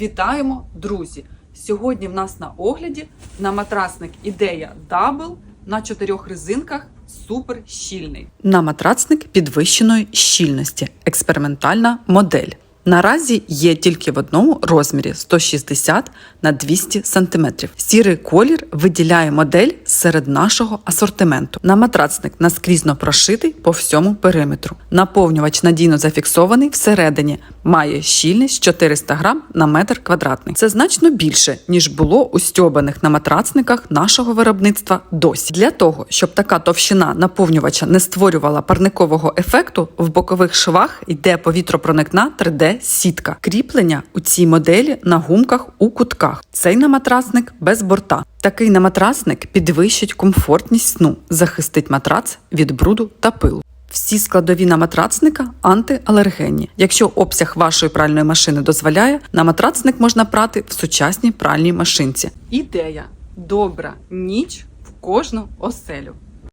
Вітаємо, друзі! Сьогодні в нас на огляді на матрасник ідея Дабл на чотирьох резинках супер щільний. На матрацник підвищеної щільності. Експериментальна модель. Наразі є тільки в одному розмірі 160 на 200 см. Сірий колір виділяє модель серед нашого асортименту. На матрацник наскрізно прошитий по всьому периметру. Наповнювач надійно зафіксований всередині, має щільність 400 грам на метр квадратний. Це значно більше ніж було у стьобаних на матрацниках нашого виробництва досі. Для того щоб така товщина наповнювача не створювала парникового ефекту, в бокових швах йде повітропроникна 3D сітка. Кріплення у цій моделі на гумках у кутках. Цей наматрасник без борта. Такий наматрасник підвищить комфортність сну, захистить матрац від бруду та пилу. Всі складові на матрацника антиалергенні. Якщо обсяг вашої пральної машини дозволяє, на матрацник можна прати в сучасній пральній машинці. Ідея добра ніч в кожну оселю.